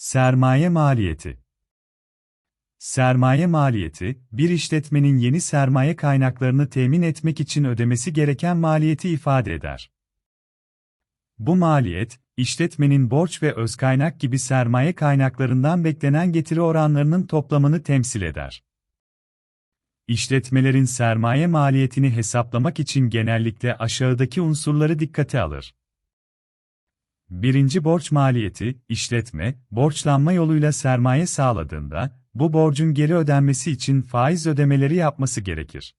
Sermaye maliyeti Sermaye maliyeti, bir işletmenin yeni sermaye kaynaklarını temin etmek için ödemesi gereken maliyeti ifade eder. Bu maliyet, işletmenin borç ve özkaynak gibi sermaye kaynaklarından beklenen getiri oranlarının toplamını temsil eder. İşletmelerin sermaye maliyetini hesaplamak için genellikle aşağıdaki unsurları dikkate alır. Birinci borç maliyeti, işletme, borçlanma yoluyla sermaye sağladığında, bu borcun geri ödenmesi için faiz ödemeleri yapması gerekir.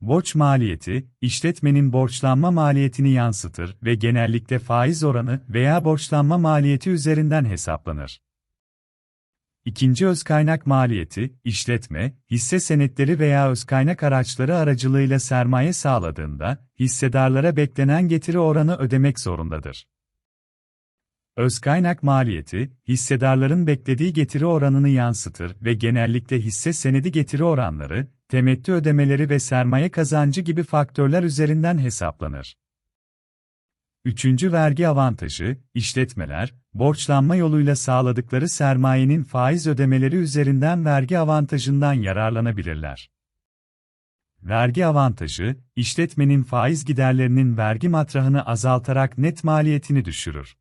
Borç maliyeti, işletmenin borçlanma maliyetini yansıtır ve genellikle faiz oranı veya borçlanma maliyeti üzerinden hesaplanır. İkinci özkaynak maliyeti, işletme, hisse senetleri veya özkaynak araçları aracılığıyla sermaye sağladığında, hissedarlara beklenen getiri oranı ödemek zorundadır. Özkaynak maliyeti, hissedarların beklediği getiri oranını yansıtır ve genellikle hisse senedi getiri oranları, temettü ödemeleri ve sermaye kazancı gibi faktörler üzerinden hesaplanır. Üçüncü vergi avantajı, işletmeler, borçlanma yoluyla sağladıkları sermayenin faiz ödemeleri üzerinden vergi avantajından yararlanabilirler. Vergi avantajı, işletmenin faiz giderlerinin vergi matrahını azaltarak net maliyetini düşürür.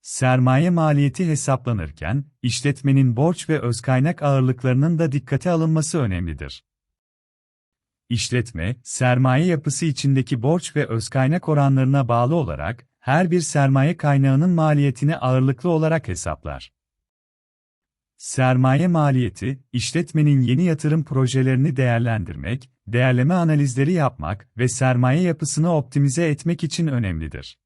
Sermaye maliyeti hesaplanırken, işletmenin borç ve özkaynak ağırlıklarının da dikkate alınması önemlidir. İşletme, sermaye yapısı içindeki borç ve özkaynak oranlarına bağlı olarak, her bir sermaye kaynağının maliyetini ağırlıklı olarak hesaplar. Sermaye maliyeti, işletmenin yeni yatırım projelerini değerlendirmek, değerleme analizleri yapmak ve sermaye yapısını optimize etmek için önemlidir.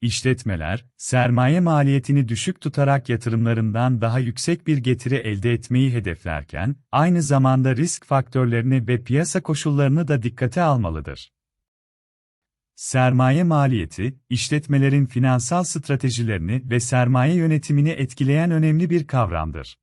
İşletmeler, sermaye maliyetini düşük tutarak yatırımlarından daha yüksek bir getiri elde etmeyi hedeflerken, aynı zamanda risk faktörlerini ve piyasa koşullarını da dikkate almalıdır. Sermaye maliyeti, işletmelerin finansal stratejilerini ve sermaye yönetimini etkileyen önemli bir kavramdır.